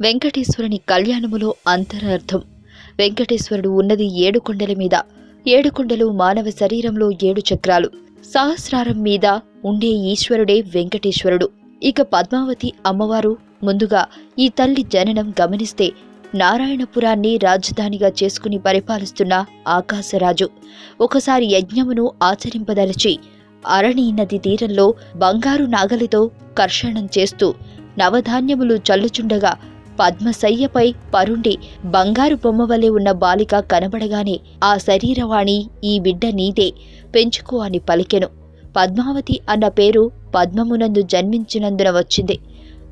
వెంకటేశ్వరుని కళ్యాణములో అంతరార్థం. వెంకటేశ్వరుడు ఉన్నది ఏడు కొండల మీద. ఏడు కొండలు మానవ శరీరంలో ఏడు చక్రాలు. సహస్రారం మీద ఉండే ఈశ్వరుడే వెంకటేశ్వరుడు. ఇక పద్మావతి అమ్మవారు ముందుగా ఈ తల్లి జననం గమనిస్తే నారాయణపురాన్ని రాజధానిగా చేసుకుని పరిపాలిస్తున్న ఆకాశరాజు. ఒకసారి యజ్ఞమును ఆచరింపదలచి అరణి నది తీరంలో బంగారు నాగలితో కర్షణం చేస్తూ నవధాన్యములు చల్లుచుండగా పద్మశయ్యపై పరుండి బంగారు బొమ్మ వలె ఉన్న బాలిక కనబడగానే ఆ శరీరవాణి ఈ బిడ్డ నీదే పెంచుకో అని పలికెను. పద్మావతి అన్న పేరు పద్మమునందు జన్మించినందున వచ్చింది.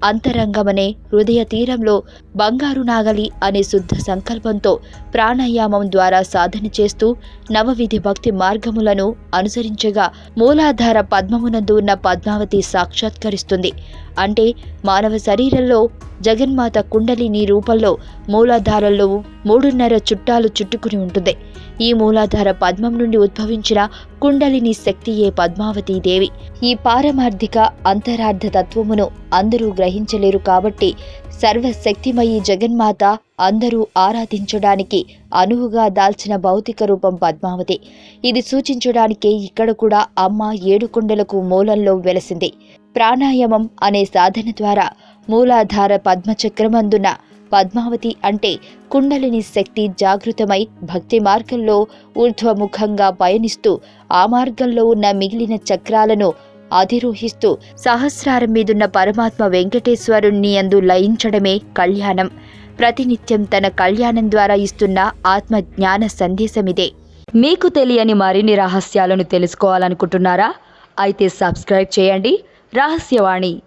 అంతరంగమనే హృదయ తీరంలో బంగారు నాగలి అనే శుద్ధ సంకల్పంతో ప్రాణాయామం ద్వారా సాధన చేస్తూ నవవిధి భక్తి మార్గములను అనుసరించగా మూలాధార పద్మమునందు ఉన్న పద్మావతి సాక్షాత్కరిస్తుంది. అంటే మానవ శరీరంలో జగన్మాత కుండలిని రూపంలో మూలాధారంలో మూడున్నర చుట్టాలు చుట్టుకుని ఉంటుంది. ఈ మూలాధార పద్మం నుండి ఉద్భవించిన కుండలిని శక్తియే పద్మావతీ దేవి ఈ పారమార్థిక అంతరార్థ తత్వమును అందరూ గ్రహించలేరు కాబట్టి సర్వశక్తిమయీ జగన్మాత అందరూ ఆరాధించడానికి అనువుగా దాల్చిన భౌతిక రూపం పద్మావతి. ఇది సూచించడానికే ఇక్కడ కూడా అమ్మ ఏడుకొండలకు మూలంలో వెలసింది. ప్రాణాయామం అనే సాధన ద్వారా మూలాధార పద్మచక్రమందున పద్మావతి అంటే కుండలిని శక్తి జాగృతమై భక్తి మార్గంలో ఊర్ధ్వముఖంగా పయనిస్తూ ఆ మార్గంలో ఉన్న మిగిలిన చక్రాలను అధిరోహిస్తూ సహస్రారం మీదున్న పరమాత్మ వెంకటేశ్వరుణ్ణి అందు లయించడమే కళ్యాణం. ప్రతినిత్యం తన కళ్యాణం ద్వారా ఇస్తున్న ఆత్మ జ్ఞాన సందేశమిదే. మీకు తెలియని మరిన్ని రహస్యాలను తెలుసుకోవాలనుకుంటున్నారా? అయితే సబ్స్క్రైబ్ చేయండి. రహస్యవాణి.